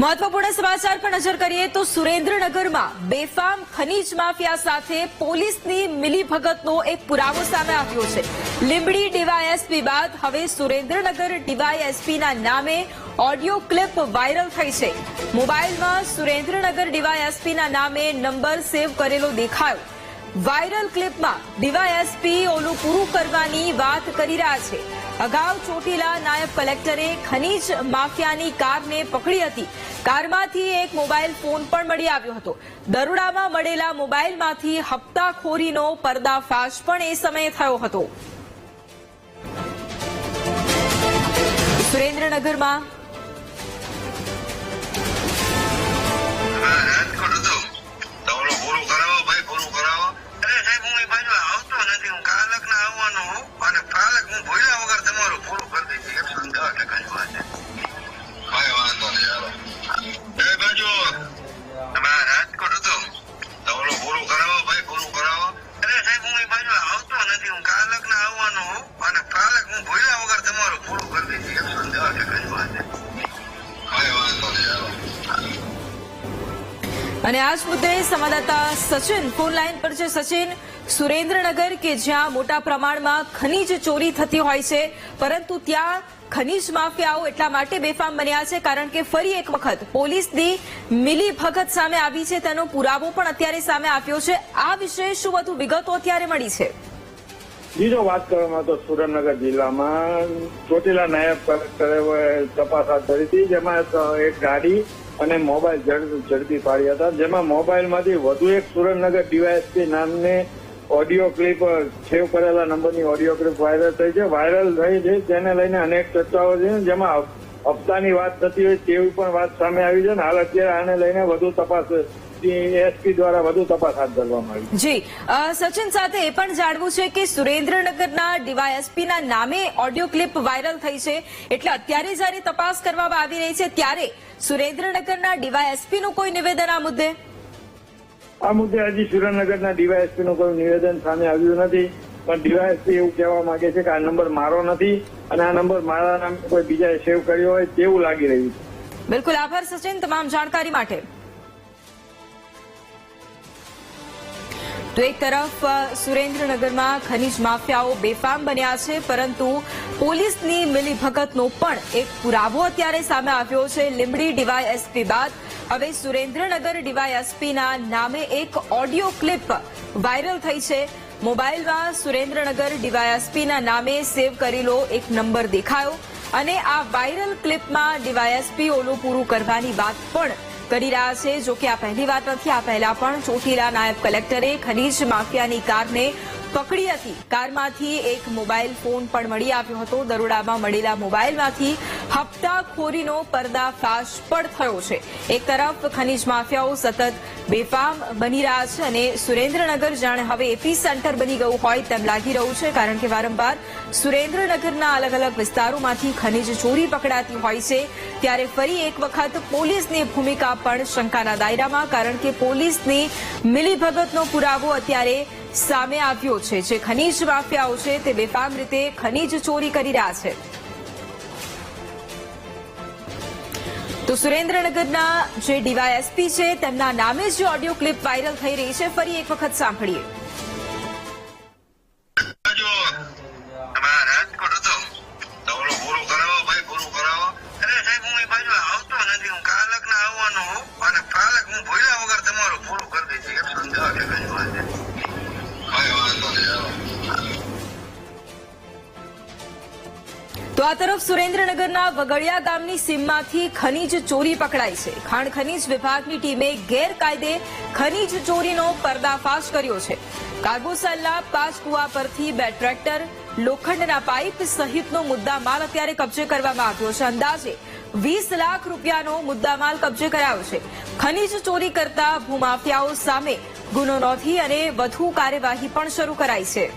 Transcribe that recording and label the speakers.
Speaker 1: મહત્વપૂર્ણ સમાચાર પર નજર કરીએ તો સુરેન્દ્રનગરમાં બેફામ ખનીજ માફિયા સાથે પોલીસની મિલીભગતનો એક પુરાવો સામે આવ્યો છે. લીંબડી ડીવાયએસપી બાદ હવે સુરેન્દ્રનગર ડીવાયએસપીના નામે ઓડિયો ક્લિપ વાયરલ થઈ છે. મોબાઈલમાં સુરેન્દ્રનગર ડીવાયએસપીના નામે નંબર સેવ કરેલો દેખાયો. વાયરલ ક્લિપમાં ડીવાયએસપી ઓલું પૂરું કરવાની વાત કરી રહ્યા છે. અગાઉ ચોટીલા નાયબ કલેક્ટરે ખનીજ માફિયાની કારને પકડી હતી. કારમાંથી એક મોબાઈલ ફોન પણ મળી આવ્યો હતો. દરોડામાં મળેલા મોબાઈલમાંથી હપ્તાખોરીનો પર્દાફાશ પણ એ સમયે થયો હતો. સુરેન્દ્રનગરમાં
Speaker 2: હા, અને
Speaker 1: આ જ મુદ્દે સંવાદદાતા સચિન ફોન લાઈન પર છે સચિન. સુરેન્દ્રનગર કે જ્યાં મોટા પ્રમાણમાં ખનીજ ચોરી થતી હોય છે, પરંતુ ત્યાં ખનીજ માફિયાઓ એટલા માટે બેફામ બન્યા છે, કારણ કે ફરી એક વખત પોલીસની મિલી ભગત સામે આવી છે, તેનો પુરાવો પણ અત્યારે સામે આવ્યો છે. આ વિશે શું વધુ વિગતો અત્યારે મળી છે?
Speaker 3: બીજો વાત કરવામાં તો સુરેન્દ્રનગર જિલ્લામાં ચોટીલા નાયબ કલેક્ટરે તપાસ હાથ ધરી હતી, જેમાં એક ગાડી અને મોબાઈલ ઝડપી પાડ્યા હતા, જેમાં મોબાઈલમાંથી વધુ એક સુરેન્દ્રનગર ડીવાયએસપી નામની ઓડિયો ક્લિપ, સેવ કરેલા નંબરની ઓડિયો ક્લિપ વાયરલ થઈ છે. વાયરલ થઈ છે તેને લઈને અનેક ચર્ચાઓ છે, જેમાં હપ્તાની વાત થતી હોય તેવી પણ વાત સામે આવી છે ને હાલ અત્યારે આને લઈને વધુ તપાસ એસપી દ્વારા વધુ તપાસ હાથ ધરવામાં આવી
Speaker 1: જી સચિન સાથે એ પણ જાણવું છે કે સુરેન્દ્રનગરના ડીવાયએસપીના નામે ઓડિયો ક્લિપ વાયરલ થઈ છે. એટલે અત્યારે જ્યારે તપાસ કરવામાં આવી રહી છે. ત્યારે સુરેન્દ્રનગરના ડીવાયએસપીનું કોઈ નિવેદન આ મુદ્દે?
Speaker 3: આ મુદ્દે હજી સુરેન્દ્રનગરના ડીવાયએસપી નું કોઈ નિવેદન સામે આવ્યું નથી. પણ ડીવાયએસપી એવું કહેવા માંગે છે કે આ નંબર મારો નથી અને આ નંબર મારા નામે કોઈ બીજાએ સેવ કર્યો હોય તેવું લાગી રહ્યું છે.
Speaker 1: બિલકુલ આભાર સચિન તમામ જાણકારી માટે. તો એક તરફ સુરેન્દ્રનગરમાં ખનીજ માફિયાઓ બેફામ બન્યા છે, પરંતુ પોલીસની મિલીભગતનો પણ એક પુરાવો અત્યારે સામે આવ્યો છે. લીંબડી ડીવાયએસપી બાદ હવે સુરેન્દ્રનગર ડીવાયએસપીના નામે એક ઓડિયો ક્લિપ વાયરલ થઈ છે. મોબાઈલમાં સુરેન્દ્રનગર ડીવાયએસપીના નામે સેવ કરેલો એક નંબર દેખાયો અને આ વાયરલ ક્લિપમાં ડીવાયએસપી ઓલું પૂરું કરવાની વાત પણ કરી રહ્યા છે. જો કે આ પહેલી વાત નથી, આ પહેલા પણ ચોટીલા નાયબ કલેક્ટરે ખનીજ માફિયાની કારને પકડી હતી. કારમાંથી એક મોબાઈલ ફોન પણ મળી આવ્યો હતો. દરોડામાં મળેલા મોબાઈલમાંથી હપ્તાખોરીનો પર્દાફાશ પણ થયો છે. એક તરફ ખનીજ માફિયાઓ સતત બેફામ બની રહ્યા છે અને સુરેન્દ્રનગર જાણે હવે એપી સેન્ટર બની ગયું હોય તેમ લાગી રહ્યું છે, કારણ કે વારંવાર સુરેન્દ્રનગરના અલગ અલગ વિસ્તારોમાંથી ખનીજ ચોરી પકડાતી હોય છે. ત્યારે ફરી એક વખત પોલીસની ભૂમિકા પણ શંકાના દાયરામાં, કારણ કે પોલીસની મિલીભગતનો પુરાવો અત્યારે સામે આવ્યો છે. જે ખનીજ માફિયાઓ છે તે બેફામ રીતે ખનીજ ચોરી કરી રહ્યા છે. તો સુરેન્દ્રનગરના જે ડીવાયએસપી છે, તેમના નામે જ ઓડિયો ક્લિપ વાયરલ થઈ રહી છે, ફરી એક વખત સાંભળીએ.
Speaker 2: અને કાલક હું ભૂલ્યા વગર તમારું પૂરું કરી દઈશ. એકસો ને
Speaker 1: આ તરફ સુરેન્દ્રનગરના વગડિયા ગામની સીમમાંથી ખનીજ ચોરી પકડાઈ છે. ખાણ ખનીજ વિભાગની ટીમે ગેરકાયદે ખનીજ ચોરીનો પર્દાફાશ કર્યો છે. કાર્બોસલના પાંચ કુવા પરથી બે ટ્રેક્ટર, લોખંડના પાઇપ સહિતનો મુદ્દામાલ અત્યારે કબજે કરવામાં આવ્યો છે. અંદાજે વીસ લાખ રૂપિયાનો મુદ્દામાલ કબજે કરાયો છે. ખનીજ ચોરી કરતા ભૂમાફિયાઓ સામે ગુનો નોંધી અને વધુ કાર્યવાહી પણ શરૂ કરાઈ છે.